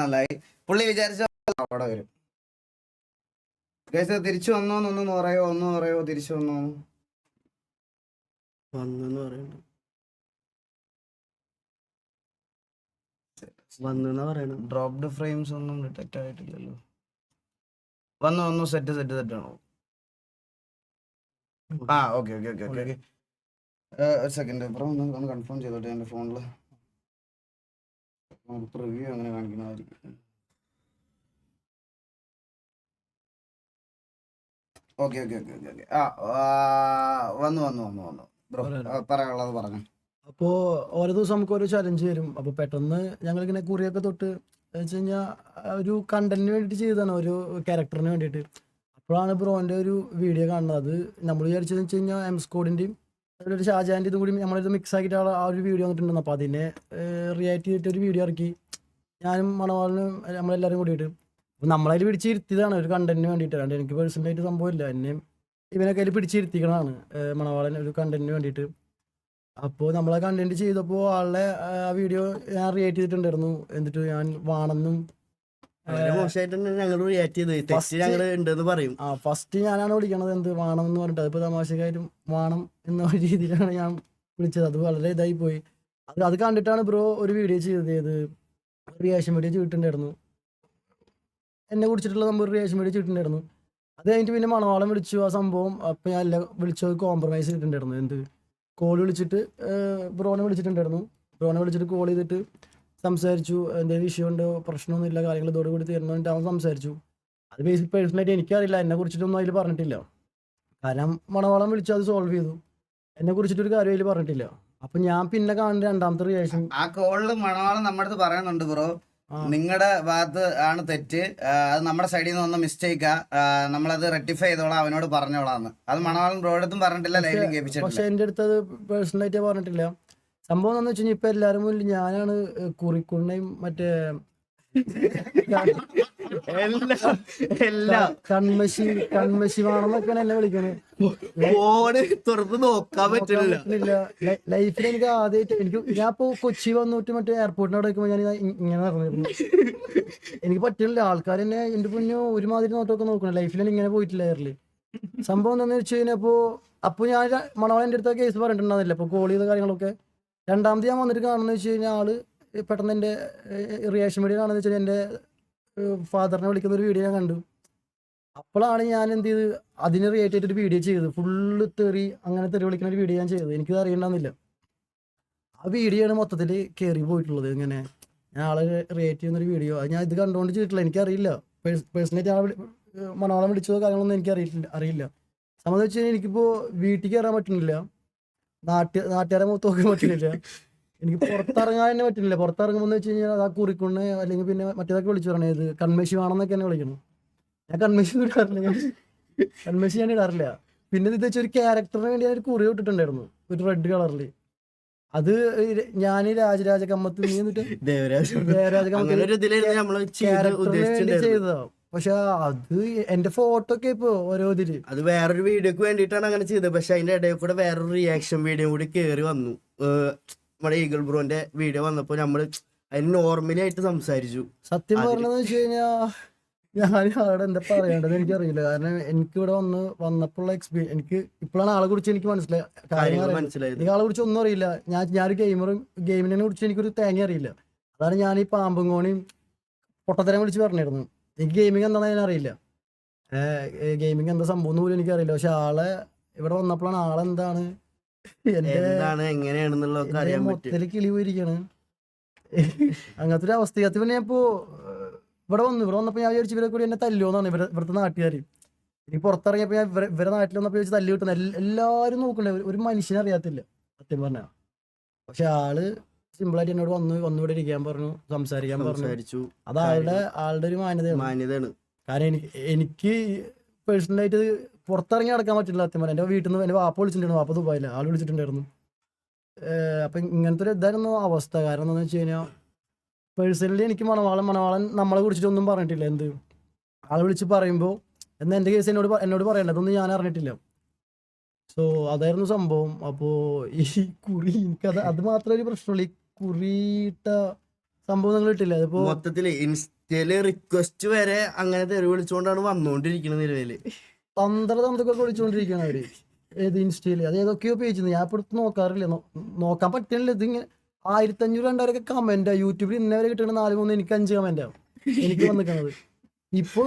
നന്നായി. പുള്ളി വിചാരിച്ച അവിടെ വരും. ഗൈസ് തിരിച്ചു വന്നോ എന്നൊന്ന് പറയോ? ഒന്ന് പറയോ? തിരിച്ചു വന്നോ വന്നെന്ന് പറയുന്നു വന്നെന്നാ പറയണ ഡ്രോപ്ഡ് ഫ്രെയിംസ് ഒന്നും ഡിറ്റക്ട് ആയിട്ടില്ലല്ലോ. വന്നു വന്നു സെറ്റ് സെറ്റ് സെറ്റ് ആണോ? ആ ഓക്കെ ഓക്കെ ഓക്കെ ഓക്കെ ഒരു സെക്കൻഡ് അപ്പുറം ഒന്ന് ഒന്ന് കൺഫേം ചെയ്തോട്ടെ എന്റെ ഫോണിൽ റിവ്യൂ അങ്ങനെ കാണിക്കുന്നതായിരിക്കും. Okay okay okay okay okay. ആ വന്നു വന്നു വന്നു വന്നു. ബ്രോ. പറയാനുള്ളത് പറഞ്ഞു. അപ്പോ ഓരോ ദിവസം നമുക്ക് ഓരോ ചലഞ്ച് വരും. അപ്പൊ പെട്ടെന്ന് ഞങ്ങൾ ഇങ്ങനെ കുറിയൊക്കെ തൊട്ട് വെച്ച് കഴിഞ്ഞാൽ ഒരു കണ്ടന്റിന് വേണ്ടിയിട്ട് ചെയ്തതാണ്. ഒരു ക്യാരക്ടറിന് വേണ്ടിയിട്ട്. അപ്പോഴാണ് ബ്രോന്റെ ഒരു വീഡിയോ കാണുന്നത്. അത് നമ്മൾ വിചാരിച്ചതെന്ന് വെച്ച് കഴിഞ്ഞാൽ എം സ്കോഡിന്റെയും ഒരു ഷാജാന്റെ ഇതും കൂടി നമ്മളിത് മിക്സ് ആക്കിയിട്ട് ആ- ഒരു വീഡിയോ വന്നിട്ടുണ്ടെന്ന് അപ്പോൾ അതിനെ റിയാക്ട് ചെയ്തിട്ട് ഒരു വീഡിയോ ഇറക്കി. ഞാനും മണവാളിനും നമ്മളെല്ലാവരും കൂടിയിട്ട്. അപ്പോൾ നമ്മളതിൽ പിടിച്ചിരുത്തിയതാണ്. ഒരു കണ്ടന്റിന് വേണ്ടിയിട്ട്. അല്ലാണ്ട് എനിക്ക് പേഴ്സണലായിട്ട് സംഭവമില്ല എന്നെയും ഇവനൊക്കെ അതിൽ പിടിച്ചിരുത്തിക്കണതാണ്. മണവാളൻ ഒരു കണ്ടന്റിന് വേണ്ടിയിട്ട്. അപ്പോൾ നമ്മളെ കണ്ടന്റ് ചെയ്തപ്പോൾ ആളുടെ ആ വീഡിയോ ഞാൻ റിയേറ്റ് ചെയ്തിട്ടുണ്ടായിരുന്നു. എന്നിട്ട് ഞാൻ വാണെന്നും ഞങ്ങൾ റിയാക്ട് ചെയ്ത്. തെറ്റ് ഞങ്ങൾ ഉണ്ടെന്ന് പറയും. ആ ഫസ്റ്റ് ഞാനാണ് വിളിക്കണത്. എന്ത് വേണം എന്ന് പറഞ്ഞിട്ട്. അതിപ്പോ തമാശക്കാരും വേണം എന്ന രീതിയിലാണ് ഞാൻ വിളിച്ചത്. അത് വളരെ ഇതായി പോയി. അത് അത് കണ്ടിട്ടാണ് ബ്രോ ഒരു വീഡിയോ ചെയ്തത്. ഏത്? റിയാക്ഷൻ വീഡിയോ ചെയ്തിട്ടുണ്ടായിരുന്നു. എന്നെ കുറിച്ചിട്ടുള്ള നമ്മൾ റിയാഷൻ റിയാക്ഷൻ വീഡിയോ ചെയ്തിട്ടുണ്ടായിരുന്നു. അത് കഴിഞ്ഞിട്ട് പിന്നെ മണവാളം വിളിച്ചു ആ സംഭവം. അപ്പം ഞാൻ എല്ലാം വിളിച്ചു. കോംപ്രമൈസ് ചെയ്തിട്ടുണ്ടായിരുന്നു. എന്ത്? കോൾ വിളിച്ചിട്ട് ബ്രോനെ വിളിച്ചിട്ടുണ്ടായിരുന്നു. ബ്രോനെ വിളിച്ചിട്ട് കോൾ ചെയ്തിട്ട് സംസാരിച്ചു. എന്തെങ്കിലും വിഷയമുണ്ട് പ്രശ്നമൊന്നുമില്ല. കാര്യങ്ങൾ ഇതോടുകൂടി തീർന്നിട്ട് അവൻ സംസാരിച്ചു. അത് ബേസിക് പേഴ്സണലായിട്ട് എനിക്കറിയില്ല. എന്നെ കുറിച്ചിട്ടൊന്നും അതിൽ പറഞ്ഞിട്ടില്ല. കാരണം മണവാളം വിളിച്ചു അത് സോൾവ് ചെയ്തു. എന്നെ കുറിച്ചിട്ടൊരു കാര്യം അതിൽ പറഞ്ഞിട്ടില്ല. അപ്പൊ ഞാൻ പിന്നെ കാണുന്ന രണ്ടാമത്തെ റിയാക്ഷൻ ആ കോളിൽ മണവാളം നമ്മുടെ അടുത്ത് പറയുന്നുണ്ട് ബ്രോ നിങ്ങളുടെ ഭാഗത്ത് ആണ് തെറ്റ്. അത് നമ്മുടെ സൈഡിൽ നിന്ന് വന്ന മിസ്റ്റേക്കാ നമ്മളത് റെക്ടിഫൈ ചെയ്തോളാം അവനോട് പറഞ്ഞോളാന്ന്. അത് മണവാളം ബ്രോയുടെ അടുത്തും പറഞ്ഞിട്ടില്ല ലൈവിലും പക്ഷെ എന്റെ അടുത്ത് അത് പേഴ്സണലായിട്ട് പറഞ്ഞിട്ടില്ല. സംഭവം എന്താന്ന് വെച്ച് കഴിഞ്ഞാൽ ഇപ്പൊ എല്ലാരും മുന്നിൽ ഞാനാണ് കുറിക്കുണ്ണയും മറ്റേ കൺമശി കൺമശി വേണമെന്നൊക്കെയാണ് എന്നെ ഫോണ് തുറന്ന് നോക്കാൻ പറ്റില്ല. ലൈഫിൽ എനിക്ക് ആദ്യമായിട്ട് എനിക്ക് ഞാൻ ഇപ്പൊ കൊച്ചി വന്നിട്ട് മറ്റേ എയർപോർട്ടിന് അവിടെ നിൽക്കുമ്പോൾ ഞാൻ ഇങ്ങനെ നടന്നിരുന്നു. എനിക്ക് പറ്റുന്നില്ല. ആൾക്കാർ എന്നെ എന്റെ പൊന്നോ ഒരുമാതിരി നോട്ടൊക്കെ നോക്കണം. ലൈഫിൽ ഇങ്ങനെ പോയിട്ടില്ല എയറിൽ സംഭവം എന്താന്ന് വെച്ച് കഴിഞ്ഞപ്പോ അപ്പോ ഞാൻ ര- എന്റെ അടുത്ത കേസ് പറഞ്ഞിട്ടുണ്ടായിരുന്നില്ല? അപ്പൊ കോൾ ചെയ്ത കാര്യങ്ങളൊക്കെ? രണ്ടാമത് ഞാൻ വന്നിട്ട് കാണുന്നത് വെച്ച് കഴിഞ്ഞാൽ ആൾ പെട്ടെന്ന് എന്റെ റിയാക്ഷൻ വീഡിയോ കാണുന്നത് വെച്ചാൽ എന്റെ ഫാദറിനെ വിളിക്കുന്ന ഒരു വീഡിയോ ഞാൻ കണ്ടു. അപ്പോഴാണ് ഞാൻ എന്ത് ചെയ്ത് അതിന് റിലേറ്റ് ആയിട്ട് ഒരു വീഡിയോ ചെയ്തത്. ഫുള്ള് തെറി അങ്ങനെ തെറി വിളിക്കുന്ന ഒരു വീഡിയോ ഞാൻ ചെയ്തത്. എനിക്കത് അറിയണ്ടെന്നില്ല ആ വീഡിയോ ആണ് മൊത്തത്തിൽ കയറി പോയിട്ടുള്ളത്. ഇങ്ങനെ ഞാൻ ആളെ റിയേറ്റ് ചെയ്യുന്ന ഒരു വീഡിയോ അത് ഞാൻ ഇത് കണ്ടുകൊണ്ട് ചെയ്തിട്ടില്ല. എനിക്കറിയില്ല. പേഴ്സണലായിട്ട് ഏർ മണവാളം വിളിച്ചതോ കാര്യങ്ങളൊന്നും എനിക്ക് അറിയില്ല. അറിയില്ല സംബന്ധിച്ച് കഴിഞ്ഞാൽ എനിക്കിപ്പോൾ വീട്ടിൽ കയറാൻ പറ്റുന്നില്ല. നാട്ട് നാട്ടുകാരെ മുഖത്ത് നോക്കാൻ പറ്റുന്നില്ല. എനിക്ക് പുറത്തിറങ്ങാൻ തന്നെ പറ്റുന്നില്ല. പുറത്തിറങ്ങുമ്പോൾ വെച്ച് കഴിഞ്ഞാൽ അതാ ആ കുറിക്കുണ്ണെ അല്ലെങ്കിൽ പിന്നെ മറ്റേതൊക്കെ വിളിച്ചു പറഞ്ഞത് ഇത് കൺമേശി വേണമെന്നൊക്കെ എന്നെ വിളിക്കുന്നു. ഞാൻ കൺമേശി ഇടാറില്ല. ഞാൻ കൺമേശി ഞാൻ ഇടാറില്ല. പിന്നെ ഇത് വെച്ച ഒരു ക്യാരക്ടറിന് വേണ്ടി ഞാൻ ഒരു കുറി ഇട്ടിട്ടുണ്ടായിരുന്നു. ഒരു റെഡ് കളറിൽ അത് ഞാൻ രാജരാജ കമ്മത്ത് നീ എന്നിട്ട് ദേവരാജ ദേവരാജ കമ്മത്ത് ഒരു പക്ഷെ അത് എന്റെ ഫോട്ടോ ഒക്കെ ഇപ്പൊ ഓരോ ഇതിൽ. അത് വേറൊരു വീഡിയോക്ക് വേണ്ടിട്ടാണ് അങ്ങനെ ചെയ്തത്. പക്ഷെ അതിന്റെ ഇടയിൽ കൂടെ വേറൊരു റിയാക്ഷൻ വീഡിയോ കൂടി കേറി വന്നു. നമ്മുടെ ഈഗിൾ ബ്രോന്റെ വീഡിയോ വന്നപ്പോ നമ്മൾ അതിന് നോർമലി ആയിട്ട് സംസാരിച്ചു. സത്യം പറഞ്ഞു പറഞ്ഞതെന്ന് വെച്ച് കഴിഞ്ഞാ ഞാൻ അവിടെ എന്താ പറയേണ്ടത് എനിക്കറിയില്ല. കാരണം എനിക്ക് ഇവിടെ വന്ന് വന്നപ്പോഴുള്ള എക്സ്പീരിയൻസ് എനിക്ക് ഇപ്പോഴാണ് ആളെ കുറിച്ച് എനിക്ക് മനസ്സിലായി മനസ്സിലായത്. ആളെ കുറിച്ച് ഒന്നും അറിയില്ല. ഞാൻ ഞാനൊരു ഗെയിമറും ഗെയിമിനെ കുറിച്ച് എനിക്കൊരു തേങ്ങ അറിയില്ല. അതാണ് ഞാൻ ഈ പാമ്പും കോണിയും പൊട്ടത്തരം വിളിച്ച് പറഞ്ഞിരുന്നു എനിക്ക് ഗെയിമിംഗ് എന്താണെന്ന് ഞാൻ അറിയില്ല. ഗെയിമിംഗ് എന്താ സംഭവം എന്ന് പോലും എനിക്കറിയില്ല. പക്ഷെ ആളെ ഇവിടെ വന്നപ്പോഴാണ് ആളെന്താണ് എന്താണ്? എന്താണ് എങ്ങനെയാണെന്നുള്ളതൊക്കെ അറിയാൻ പറ്റും. മൊത്തത്തിൽ കിളി പോയിരിക്കാണ്. അങ്ങനത്തെ ഒരു അവസ്ഥ പിന്നെ ഇപ്പോ ഇവിടെ വന്നു. ഇവിടെ വന്നപ്പോ ഞാൻ വിചാരിച്ചു ഇവരെ കൂടി എന്നെ തല്ലുവെന്നാണ് ഇവരെ ഇവിടുത്തെ നാട്ടുകാർ ഇനി പുറത്തിറങ്ങിയപ്പോ ഞാൻ ഇവരെ ഇവരെ നാട്ടിൽ വന്നപ്പോ ചോദിച്ചു തല്ലി കിട്ടുന്ന എല്ലാവരും നോക്കണ്ടേ? ഒരു- ഒരു മനുഷ്യനെ അറിയാത്തില്ല സത്യം പറഞ്ഞ. പക്ഷെ ആൾ സിമ്പിളായിട്ട് എന്നോട് വന്നു വന്നിവിടെ ഇരിക്കാൻ പറഞ്ഞു സംസാരിക്കാൻ പറഞ്ഞു. അത് ആളുടെ ആളുടെ ഒരു മാന്യതയാണ്. മാന്യതയാണ്. കാരണം എനിക്ക് എനിക്ക് പേഴ്സണലായിട്ട് പുറത്തിറങ്ങി നടക്കാൻ പറ്റില്ല സത്യം പറഞ്ഞാൽ എന്റെ വീട്ടിൽ നിന്ന് എന്റെ വാപ്പ വിളിച്ചിട്ടുണ്ടായിരുന്നു. വാപ്പ ദുബായില്ല ആൾ വിളിച്ചിട്ടുണ്ടായിരുന്നു. അപ്പൊ ഇങ്ങനത്തെ ഒരു ഇതായിരുന്നു അവസ്ഥ. കാരണം എന്താണെന്ന് വെച്ച് കഴിഞ്ഞാൽ പേഴ്സണലി എനിക്ക് മണവാളൻ മണവാളൻ നമ്മളെ കുറിച്ചിട്ടൊന്നും പറഞ്ഞിട്ടില്ല. എന്ത്? ആൾ വിളിച്ച് പറയുമ്പോൾ എന്നാൽ എന്റെ കേസ് എന്നോട് എന്നോട് പറയണ്ട. അതൊന്നും ഞാൻ അറിഞ്ഞിട്ടില്ല. സോ അതായിരുന്നു സംഭവം. അപ്പോൾ ഈ കുറി എനിക്കത് അത് മാത്രമേ ഒരു പ്രശ്നമുള്ളൂ. ഈ കുറിയിട്ട സംഭവം നിങ്ങൾ ഇട്ടില്ല അതിപ്പോ മൊത്തത്തിൽ ഇൻസ്റ്റയിൽ റിക്വസ്റ്റ് വരെ അങ്ങനെ തെറി വിളിച്ചുകൊണ്ടാണ് വന്നുകൊണ്ടിരിക്കുന്നത് നിലവിൽ തന്ത്ര തന്ത്രക്കൊക്കെ വിളിച്ചുകൊണ്ടിരിക്കുകയാണ് അവർ. ഏത് ഇൻസ്റ്റയിൽ? അത് ഏതൊക്കെയോ പേജ് ഞാൻ ഇപ്പൊ എടുത്ത് നോക്കാറില്ല. നോക്കാൻ പറ്റണില്ല. ഇത് ഇങ്ങനെ ആയിരത്തി അഞ്ഞൂറ് രണ്ടായിരൊക്കെ കമന്റാ യൂട്യൂബിൽ ഇന്നേ വരെ കിട്ടണ നാല് മൂന്ന് എനിക്ക് അഞ്ച് കമന്റാ എനിക്ക് വന്നിക്കണത്. ഇപ്പൊ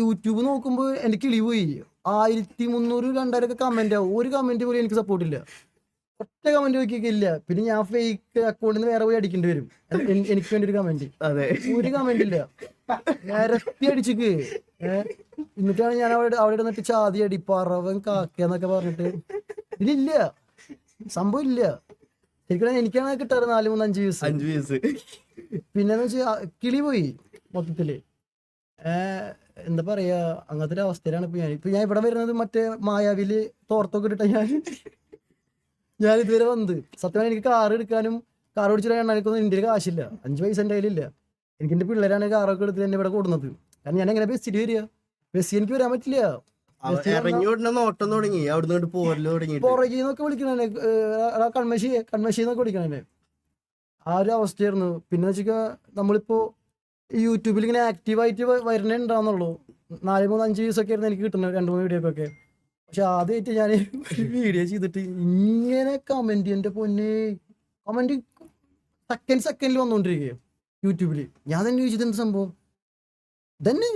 യൂട്യൂബ് നോക്കുമ്പോ എനിക്ക് ഇളിവ് പോയി. ആയിരത്തി മുന്നൂറ് രണ്ടായിരൊക്കെ കമന്റ് ആവും ഒരു കമന്റ് പോലും എനിക്ക് സപ്പോർട്ട് ഇല്ല. ഒറ്റ കമന്റ് നോക്കിയൊക്കെ ഇല്ല. പിന്നെ ഞാൻ ഫേക്ക് അക്കൗണ്ടിൽ നിന്ന് വേറെ പോയി അടിക്കേണ്ടി വരും. എനിക്ക് വേണ്ടി ഒരു കമന്റ് അതെ. ഒരു കമന്റ് ഇല്ല. നേരത്തെ അടിച്ചിക്ക്. എന്നിട്ടാണ് ഞാൻ അവിടെ അവിടെ ഇടന്നിട്ട് ചാതി അടി പറവൻ കാക്കന്നൊക്കെ പറഞ്ഞിട്ട്. ഇതിലില്ല. സംഭവം ഇല്ല. ശരിക്കും എനിക്കാണ് കിട്ടാറ് നാല് മൂന്ന് അഞ്ച് ദിവസം അഞ്ച് വയസ്സ് പിന്നെന്ന് വെച്ചാൽ കിളി പോയി മൊത്തത്തിൽ. എന്താ പറയാ അങ്ങനത്തെ ഒരു അവസ്ഥയിലാണ് ഇപ്പൊ ഞാൻ ഇപ്പൊ ഞാൻ ഇവിടെ വരുന്നത് മറ്റേ മായാവിൽ തോർത്തൊക്കെ ഇട്ടിട്ട ഞാൻ. ഞാൻ ഇതുവരെ വന്നത്. സത്യമായി എനിക്ക് കാർ എടുക്കാനും കാർ ഓടിച്ചിട്ട് എണ്ണാനൊന്നും ഇന്ത്യയിൽ കാശില്ല. അഞ്ച് പൈസ എന്റെ കയ്യിലില്ല. എനിക്ക് എന്റെ പിള്ളേരാണ് കാറൊക്കെ എടുത്ത് എന്നെ ഇവിടെ കൂടുന്നത് കാരണം ഞാൻ എങ്ങനെ ബസ്സിൽ വരിക? ബസ്സിൽ എനിക്ക് വരാൻ പറ്റില്ല. നോട്ടം തുടങ്ങി. അവിടുന്ന് ഇങ്ങോട്ട് പോരൽ തുടങ്ങിയിട്ട്. പുറകിൽ നിന്നൊക്കെ വിളിക്കണേ കൺമശി കൺമശി എന്നൊക്കെ വിളിക്കണേ ആ ഒരു അവസ്ഥയായിരുന്നു. പിന്നെ വെച്ചാൽ നമ്മളിപ്പോ യൂട്യൂബിൽ ഇങ്ങനെ ആക്റ്റീവായിട്ട് വരുന്നേ ഉണ്ടാവുന്നുള്ളൂ. നാല് മൂന്ന് അഞ്ച് വ്യൂസ് ഒക്കെ ആയിരുന്നു എനിക്ക് കിട്ടുന്നത്. രണ്ട് മൂന്ന് വീഡിയോ ഒക്കെ. പക്ഷെ ആദ്യമായിട്ട് ഞാൻ ഒരു വീഡിയോ ചെയ്തിട്ട് ഇങ്ങനെ കമന്റ് എന്റെ പൊന്നെ കമന്റ് സെക്കൻഡ് സെക്കൻഡിൽ വന്നുകൊണ്ടിരിക്കുകയോ യൂട്യൂബിൽ ഞാൻ തന്നെ ചോദിച്ചത് എന്ത് സംഭവം? തന്നെ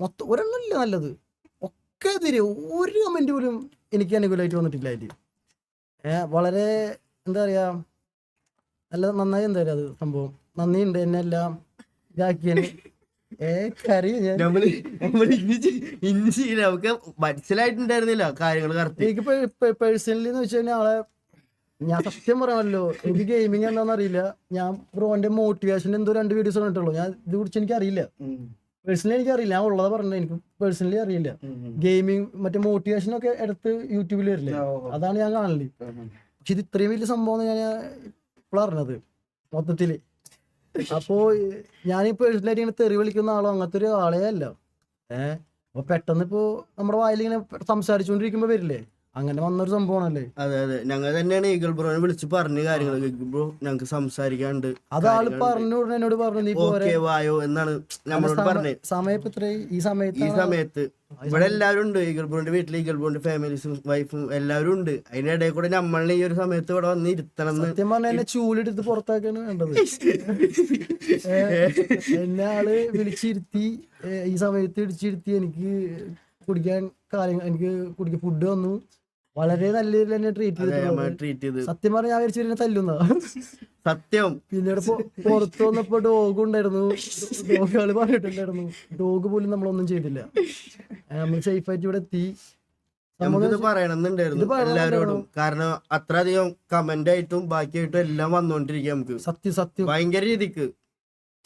മൊത്തം ഒരെണ്ണമില്ല നല്ലത്. ഒക്കെ എതിരെ ഒരു കമന്റ് പോലും എനിക്ക് അനുകൂലമായിട്ട് വന്നിട്ടില്ല അതിൽ വളരെ എന്താ പറയാ നല്ല നന്നായി എന്താ പറയാ അത് സംഭവം. നന്ദിയുണ്ട് എന്നെ എല്ലാം നമ്മൾ നമ്മൾ ഇഞ്ചി നമുക്ക് മനസ്സിലായിട്ടുണ്ടായിരുന്നില്ല കാര്യങ്ങൾ കറക്റ്റ് എനിക്ക് പേഴ്സണലി എന്ന് വെച്ച് കഴിഞ്ഞാൽ ആളെ ഞാൻ സത്യം പറയാമല്ലോ എനിക്ക് ഗെയിമിങ് എന്താണെന്ന് അറിയില്ല. ഞാൻ ബ്രോന്റെ മോട്ടിവേഷൻ എന്തോ രണ്ട് വീഡിയോസ് കണ്ടിട്ടുള്ളൂ. ഞാൻ ഇത് കുറിച്ച് എനിക്ക് അറിയില്ല. പേഴ്സണലി എനിക്ക് അറിയില്ല. ഞാൻ ഉള്ളതാ പറഞ്ഞത്. എനിക്ക് പേഴ്സണലി അറിയില്ല. ഗെയിമിങ് മറ്റേ മോട്ടിവേഷൻ ഒക്കെ എടുത്ത് യൂട്യൂബിൽ വരില്ലേ? അതാണ് ഞാൻ കാണൽ. പക്ഷെ ഇത് ഇത്രയും വലിയ സംഭവം ഞാൻ ഇപ്പോൾ അറിഞ്ഞത് മൊത്തത്തിൽ. അപ്പോ ഞാൻ പേഴ്സണലായിട്ട് തെറി വിളിക്കുന്ന ആളോ അങ്ങനത്തെ ഒരു ആളേ ഏഹ് അപ്പൊ പെട്ടെന്ന് ഇപ്പോ നമ്മുടെ വായിൽ ഇങ്ങനെ സംസാരിച്ചുകൊണ്ടിരിക്കുമ്പോ വരില്ലേ? അങ്ങനെ വന്നൊരു സംഭവമാണല്ലേ? അതെ അതെ. ഞങ്ങൾ തന്നെയാണ് ഈഗിൾ ബ്രോനെ വിളിച്ച് പറഞ്ഞ കാര്യങ്ങൾ ഈഗിൾ ബ്രോ ഞങ്ങൾക്ക് സംസാരിക്കാണ്ട് അത് ആൾ പറഞ്ഞു ഉടനെ എന്നോട് പറഞ്ഞു നീ പോരെ. ഓക്കെ വായോ എന്നാണ് നമ്മളോട് പറഞ്ഞത് സമയത്ത് ഇപ്പൊ ഇത്രയും ഈ ഈ സമയത്ത്. സമയത്ത് ഇവിടെ എല്ലാവരും ഉണ്ട്. ഈഗിൾ ബ്രോന്റെ വീട്ടിൽ ഈഗിൾ ബ്രോന്റെ ഫാമിലീസും വൈഫും എല്ലാവരും ഉണ്ട്. അതിന്റെ ഇടയിൽ കൂടെ നമ്മളെ ഈ ഒരു സമയത്ത് ഇവിടെ വന്ന് ഇരുത്തണം എന്ന് സത്യം പറഞ്ഞ എന്നെ ചൂലെടുത്ത് പുറത്താക്കാണ് വേണ്ടത് എന്നെ ആൾ വിളിച്ചിരുത്തി ഈ സമയത്ത് ഇടിച്ചിരുത്തി എനിക്ക് കുടിക്കാൻ കാര്യങ്ങൾ എനിക്ക് കുടിക്കാൻ ഫുഡ് വന്നു. വളരെ നല്ല രീതിയിൽ എന്നെ ട്രീറ്റ് ചെയ്തിട്ടുണ്ട് ട്രീറ്റ് ചെയ്ത്. സത്യം പറഞ്ഞ ഞാൻ വിചാരിച്ചു എന്നെ തല്ലുന്ന സത്യം. പിന്നീട് പുറത്തു വന്നപ്പോ ഡോഗ് ഉണ്ടായിരുന്നു. ഡോഗുകൾ പറഞ്ഞിട്ടുണ്ടായിരുന്നു. ഡോഗ് പോലും നമ്മളൊന്നും ചെയ്തില്ല. നമ്മൾ സേഫ് ആയിട്ട് ഇവിടെ എത്തി. നമുക്കിത് പറയണമെന്നുണ്ടായിരുന്നു. എല്ലാവരോടും കാരണം അത്രയധികം കമന്റ് ആയിട്ടും ബാക്കിയായിട്ടും എല്ലാം വന്നോണ്ടിരിക്കുക നമുക്ക്. സത്യം സത്യം. ഭയങ്കര രീതിക്ക്.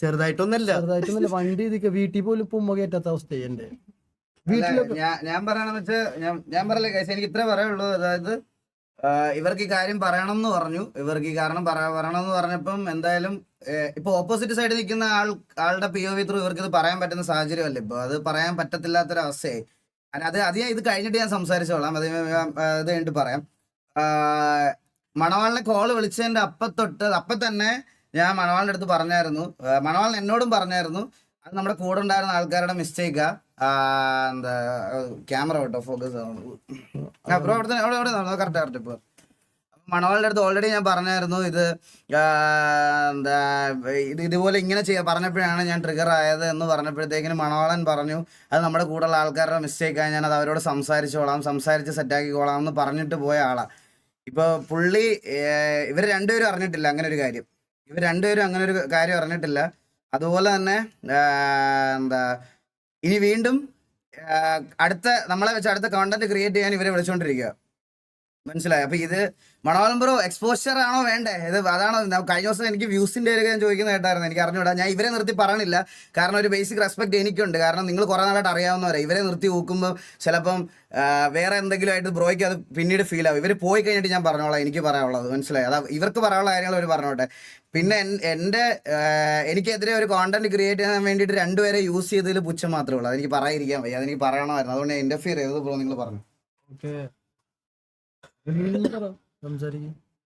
ചെറുതായിട്ടൊന്നല്ല. ചെറുതായിട്ടൊന്നല്ല വണ്ടി രീതിക്ക് വീട്ടിൽ പോലും ഉമ്മ കയറ്റാത്ത വീട്ടിലൊക്കെ ഞാൻ- പറയണെന്ന് വെച്ചാൽ ഞാൻ ഞാൻ പറയില്ല കേസ് എനിക്ക് ഇത്രേ പറയുള്ളൂ. അതായത് ഇവർക്ക് ഈ കാര്യം പറയണം എന്ന് പറഞ്ഞു. ഇവർക്ക് ഈ കാരണം പറ- പറയണം എന്ന് പറഞ്ഞപ്പം എന്തായാലും ഇപ്പൊ ഓപ്പോസിറ്റ് സൈഡിൽ നിൽക്കുന്ന ആൾ ആളുടെ പി ഒ വി ത്രൂ ഇവർക്ക് ഇത് പറയാൻ പറ്റുന്ന സാഹചര്യമല്ല? ഇപ്പൊ അത് പറയാൻ പറ്റത്തില്ലാത്തൊരവസ്ഥയായി. അത് അത് ഇത് കഴിഞ്ഞിട്ട് ഞാൻ സംസാരിച്ചോളാം. അത് ഇത് കഴിഞ്ഞിട്ട് പറയാം. മണവാളിനെ കോൾ വിളിച്ചതിന്റെ അപ്പത്തൊട്ട് അപ്പം തന്നെ ഞാൻ മണവാളിന്റെ അടുത്ത് പറഞ്ഞായിരുന്നു. മണവാളിന് മണവാളൻ എന്നോടും പറഞ്ഞായിരുന്നു. അത് നമ്മുടെ കൂടെ ഉണ്ടായിരുന്ന ആൾക്കാരുടെ മിസ്റ്റേക്കാ ക്യാമറ കേട്ടോ ഫോക്കസ് ബ്രോ അവിടെ അവിടെ അവിടെ കറക്റ്റ് കറക്റ്റ് ഇപ്പോൾ മണവാളിന്റെ അടുത്ത് ഓൾറെഡി ഞാൻ പറഞ്ഞായിരുന്നു ഇത് എന്താ ഇത് ഇതുപോലെ ഇങ്ങനെ ചെയ്യാ പറഞ്ഞപ്പോഴാണ് ഞാൻ ട്രിഗർ ആയത് എന്ന് പറഞ്ഞപ്പോഴത്തേക്കിന് മണവാളൻ പറഞ്ഞു അത് നമ്മുടെ കൂടെയുള്ള ആൾക്കാരുടെ മിസ്റ്റേക്കാണ് ഞാൻ അത് അവരോട് സംസാരിച്ചോളാം സംസാരിച്ച് സെറ്റാക്കിക്കോളാം എന്ന് പറഞ്ഞിട്ട് പോയ ആളാ. ഇപ്പൊ പുള്ളി ഇവർ രണ്ടുപേരും അറിഞ്ഞിട്ടില്ല അങ്ങനെ ഒരു കാര്യം. ഇവർ രണ്ടുപേരും അങ്ങനെ ഒരു കാര്യം അറിഞ്ഞിട്ടില്ല. അതുപോലെ തന്നെ എന്താ ഇനി വീണ്ടും അടുത്ത നമ്മളെ വെച്ച് അടുത്ത കണ്ടന്റ് ക്രിയേറ്റ് ചെയ്യാൻ ഇവരെ വിളിച്ചുകൊണ്ടിരിക്കുക മനസ്സിലായി? അപ്പൊ ഇത് മണവാളം ബ്രോ എക്സ്പോഷർ ആണോ വേണ്ടേ? ഇത് അതാണോ കഴിഞ്ഞ ദിവസം എനിക്ക് വ്യൂസിന്റെ ഒരു ഞാൻ ചോദിക്കുന്ന കേട്ടായിരുന്നു. എനിക്ക് അറിഞ്ഞൂടാ. ഞാൻ ഇവരെ നിർത്തി പറയണില്ല കാരണം ഒരു ബേസിക് റെസ്പെക്ട് എനിക്കുണ്ട്. കാരണം നിങ്ങൾ കുറെ നാളായിട്ട് അറിയാവുന്നവരെ. ഇവരെ നിർത്തി നോക്കുമ്പോൾ ചിലപ്പം വേറെ എന്തെങ്കിലും ആയിട്ട് ബ്രോയ്ക്ക് അത് പിന്നീട് ഫീൽ ആവും. ഇവർ പോയി കഴിഞ്ഞിട്ട് ഞാൻ പറഞ്ഞോളാം. എനിക്ക് പറയാനുള്ളത്. മനസ്സിലായി? അതാ ഇവർക്ക് പറയാനുള്ള കാര്യങ്ങൾ അവർ പറഞ്ഞോട്ടെ. പിന്നെ എൻ- എന്റെ എനിക്കെതിരെ ഒരു കോണ്ടന്റ് ക്രിയേറ്റ് ചെയ്യാൻ വേണ്ടിയിട്ട് രണ്ടുപേരെ യൂസ് ചെയ്തതിൽ പുച്ഛം മാത്രമേ ഉള്ളൂ. അതെനിക്ക് പറയാതിരിക്കാൻ വയ്യ. അതെനിക്ക് പറയണമായിരുന്നു. അതുകൊണ്ട് ഇന്റർഫിയർ ചെയ്തത് ബ്രോ നിങ്ങൾ പറഞ്ഞു.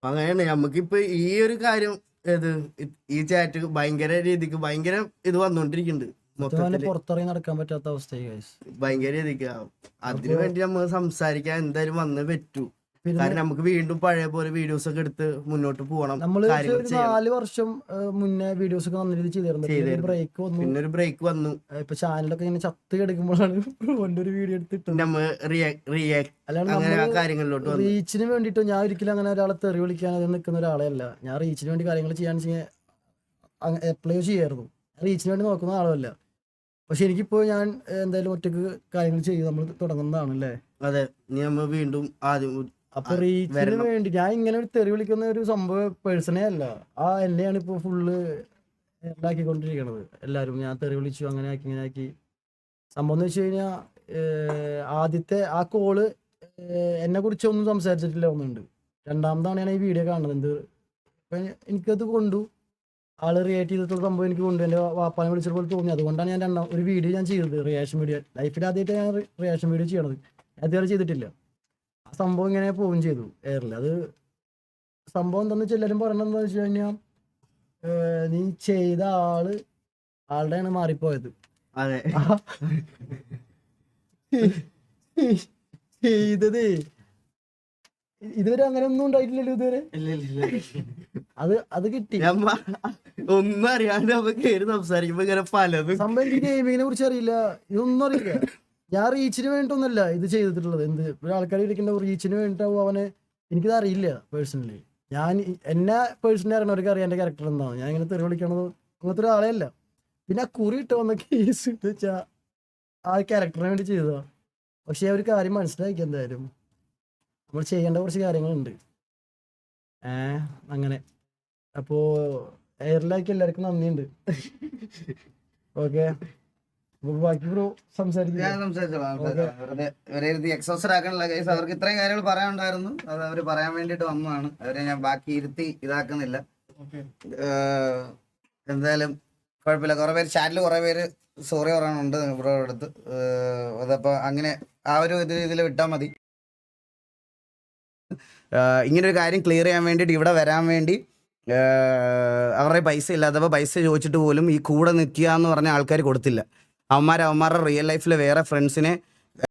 അങ്ങനെയാണ്. നമുക്കിപ്പോ ഈ ഒരു കാര്യം ഏത്? ഈ ചാറ്റ് ഭയങ്കര രീതിക്ക് ഭയങ്കര ഇത് വന്നോണ്ടിരിക്കുന്നുണ്ട് പുറത്തിറങ്ങി നടക്കാൻ പറ്റാത്ത അവസ്ഥയായി ഭയങ്കര രീതിക്ക്. അതിനു വേണ്ടി നമ്മൾ സംസാരിക്കാൻ എന്തായാലും വന്നേ പറ്റൂ. കാരണം നമുക്ക് വീണ്ടും പഴയ പോലെ വീഡിയോസ് ഒക്കെ എടുത്ത് മുന്നോട്ട് പോകണം ഒരു നാല് വർഷം മുന്നേ വീഡിയോസ് ഒക്കെ നല്ല രീതിയിൽ ചെയ്തിരുന്നു ചെയ്തിരുന്നു. ബ്രേക്ക് വന്നു. പിന്നെ ഒരു ബ്രേക്ക് വന്നു. ഇപ്പൊ ചാനലൊക്കെ ഇങ്ങനെ ചത്ത് കിടക്കുമ്പോഴാണ് ഒരു വീഡിയോ എടുത്തിട്ട് നമ്മൾ കാര്യങ്ങളിലോട്ട് റീച്ചിന് വേണ്ടിയിട്ട് ഞാൻ ഒരിക്കലും അങ്ങനെ ഒരാളെ തെറി വിളിക്കാൻ അത് നിൽക്കുന്ന ഒരാളെയല്ല. ഞാൻ റീച്ചിന് വേണ്ടി കാര്യങ്ങൾ ചെയ്യാൻ അപ്ലൈ ചെയ്യായിരുന്നു. റീച്ചിന് വേണ്ടി നോക്കുന്ന ആളുമല്ല പക്ഷെ എനിക്കിപ്പോ ഞാൻ എന്തായാലും ഒറ്റയ്ക്ക് കാര്യങ്ങൾ ചെയ്ത് നമ്മൾ തുടങ്ങുന്നതാണ് അല്ലേ അതെ നമ്മൾ വീണ്ടും ആദ്യം അപ്പൊ റീച്ചിന് വേണ്ടി ഞാൻ ഇങ്ങനെ ഒരു തെറി വിളിക്കുന്ന ഒരു സംഭവം പേഴ്സണേ അല്ല. ആ എന്നെയാണ് ഇപ്പൊ ഫുള്ള് ഉണ്ടാക്കിക്കൊണ്ടിരിക്കണത് എല്ലാരും ഞാൻ തെറി വിളിച്ചു അങ്ങനെ ആക്കി ഇങ്ങനെ ആക്കി. സംഭവം എന്ന് വെച്ച് കഴിഞ്ഞാൽ ആദ്യത്തെ ആ കോൾ എന്നെ കുറിച്ച് ഒന്നും സംസാരിച്ചിട്ടില്ല ഒന്നുണ്ട്. രണ്ടാമതാണ് ഞാൻ ഈ വീഡിയോ കാണുന്നത്. എന്ത് എനിക്കത് കൊണ്ടു. ആൾ റിയാക്ട് ചെയ്തിട്ടുള്ള സംഭവം എനിക്ക് കൊണ്ടു. എന്റെ വാപ്പാനെ വിളിച്ചപ്പോൾ തോന്നി. അതുകൊണ്ടാണ് ഞാൻ രണ്ടാം ഒരു വീഡിയോ ഞാൻ ചെയ്തത്. റിയാക്ഷൻ വീഡിയോ ലൈഫിൽ ആദ്യമായിട്ട് ഞാൻ റിയാക്ഷൻ വീഡിയോ ചെയ്യണത്. അതുവരെ ചെയ്തിട്ടില്ല. സംഭവം ഇങ്ങനെ പോവുകയും ചെയ്തു. എയറിൽ അത് സംഭവം എന്താണെന്ന് വെച്ചാൽ എല്ലാവരും പറയണത് എന്താണെന്ന് വെച്ച് കഴിഞ്ഞാൽ നീ ചെയ്ത ആൾ ആളുടെയാണ് മാറിപ്പോയത്. അതെ. ചെയ്തത്. ഇതുവരെ അങ്ങനെ ഒന്നും ഉണ്ടായിട്ടില്ലല്ലോ ഇതുവരെ. ഇല്ല, ഇല്ല, ഇല്ല. അത് അത് കിട്ടി. ഒന്നും അറിയാണ്ട് നമ്മ കേറി സംസാരിക്കുമ്പോ ഇങ്ങനെ പലതും സംഭവം എനിക്ക് ഗെയിമിങ്ങിനെ കുറിച്ച് അറിയില്ല. ഇതൊന്നും അറിയില്ല. ഞാൻ റീച്ചിന് വേണ്ടിയിട്ടൊന്നുമല്ല ഇത് ചെയ്തിട്ടുള്ളത്. എന്ത്? ഒരു ആൾക്കാർ ഇരിക്കേണ്ട റീച്ചിന് വേണ്ടിയിട്ടാവും അവന്. എനിക്കിത് അറിയില്ല പേഴ്സണലി ഞാൻ എന്നെ പേഴ്സണലി അറിയണവർക്ക് അറിയാം എന്റെ ക്യാരക്ടർ എന്താണ് ഞാൻ ഇങ്ങനെ തെറി വിളിക്കണത് അങ്ങനത്തെ ഒരാളെ അല്ല. പിന്നെ ആ കുറി ഇട്ട് വന്ന കേസ് എന്ന് വെച്ചാൽ ആ ക്യാരക്ടറിന് വേണ്ടി ചെയ്തതാ. പക്ഷെ ആ ഒരു കാര്യം മനസ്സിലാക്കി എന്തായാലും. നമ്മൾ ചെയ്യേണ്ട കുറച്ച് കാര്യങ്ങളുണ്ട്. ഏ അങ്ങനെ. അപ്പോ എയർലൈക്ക് എല്ലാവർക്കും നന്ദിയുണ്ട്. ഓക്കെ ബാക്കി ബ്രോ ഞാൻ സംസാരിച്ചോളാം. എക്സോസർ ആക്കാനുള്ള കേസ് അവർക്ക് ഇത്രയും കാര്യങ്ങൾ പറയാനുണ്ടായിരുന്നു. അത് അവർ പറയാൻ വേണ്ടിട്ട് വന്നതാണ്. അവരെ ഞാൻ ബാക്കി ഇരുത്തി ഇതാക്കുന്നില്ല. എന്തായാലും കുഴപ്പമില്ല. കുറെ പേര് ചാറ്റിൽ കുറെ പേര് സോറി പറയാനുണ്ട് ഇവിടെ അടുത്ത്. അതപ്പോ അങ്ങനെ ആ ഒരു ഇത് ഇതിൽ വിട്ടാൽ മതി. ഇങ്ങനൊരു ഇങ്ങനെ ഒരു കാര്യം ക്ലിയർ ചെയ്യാൻ വേണ്ടിയിട്ട് ഇവിടെ വരാൻ വേണ്ടി അവരുടെ പൈസ ഇല്ലാത്തപ്പോൾ പൈസ ചോദിച്ചിട്ട് പോലും ഈ കൂടെ നിൽക്കുക എന്ന് പറഞ്ഞ ആൾക്കാർ കൊടുത്തില്ല. അവന്മാർ അവന്മാരുടെ റിയൽ ലൈഫിൽ വേറെ ഫ്രണ്ട്സിനെ